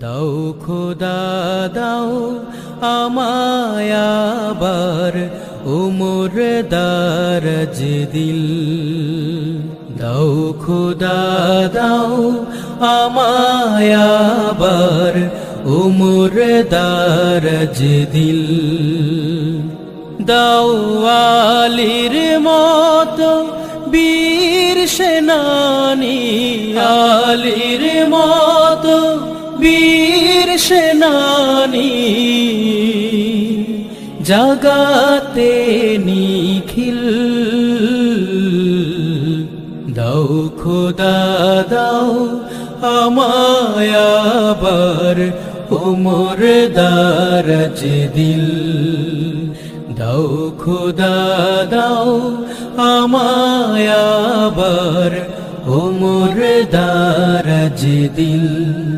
দাও খোদা, দাও আমায় আবার উমর দারজ দিল। দাও খোদা, দাও আমায় আবার উমর দারজ দিল। দাওয়ালির মতো বীর সেনানি, আলির মতো বীর সেনানি জাগাতে নিখিল। দাও খোদা, দাও আমায় আবার উমর দারজ দিল। দাও খোদা, দাও আমায় আবার উমর দারজ দিল।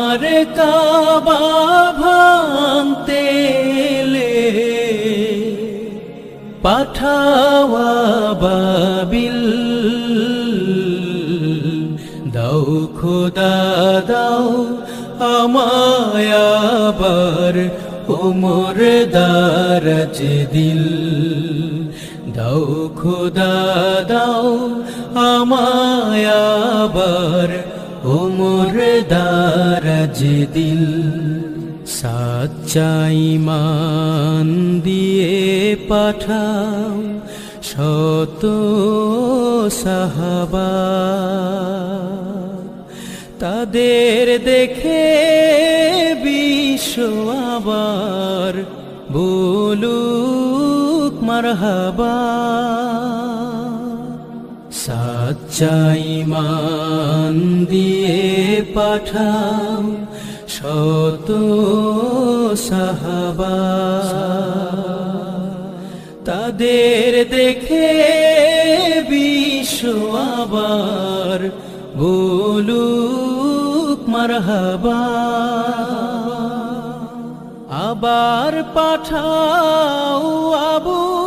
আমার কাবা ভাঙতে পাঠাওয়া বাবিল। দাও খোদা, দাও আমায় আবার উমর দারজ দিল। দাও খোদা, দাও আমায় আবার উমর দারজ দিল সাচ্চাই মান দিয়ে পাঠাও শত সাহাবা। তাদের দেখে বিশ্ব আবার বলুক মারহাবা। সাচ্চাই মান দিয়ে পাঠাও, শত সাহাবা। তাদের দেখে বিশ্ব আবার বলুক মারহাবা। আবার পাঠাও আবু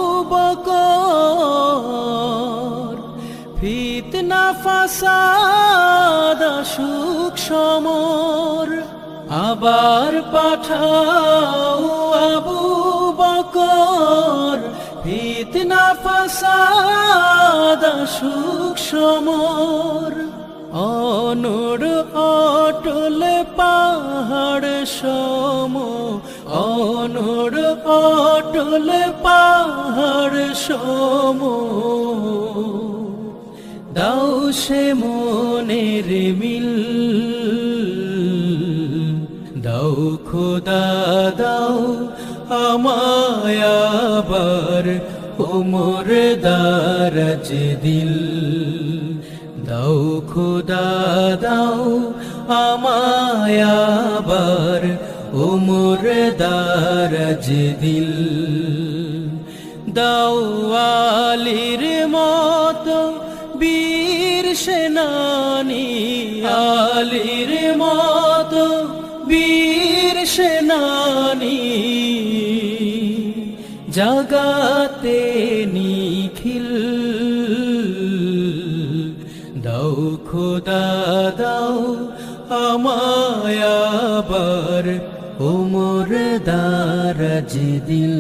ফিতনা ফাসাদ, সুখ সমর। আবার পাঠাও আবু বকর। ফিতনা ফাসাদ, সুখ সমর। অনর অটল পাহাড় সম। অনর অটল পাহাড় সম। দাও সে মনের মিল। দাও খোদা, দাও আমায় আবার উমর দারজ দিল। দাও খোদা, দাও আমায় আবার উমর দারজ দিল। দাও আলির বীর সেনানি আলির মতো বীর সেনানি। জাগাতে নিখিল, দাও খোদা, দাও আমায় আবার উমর দারজ দিল।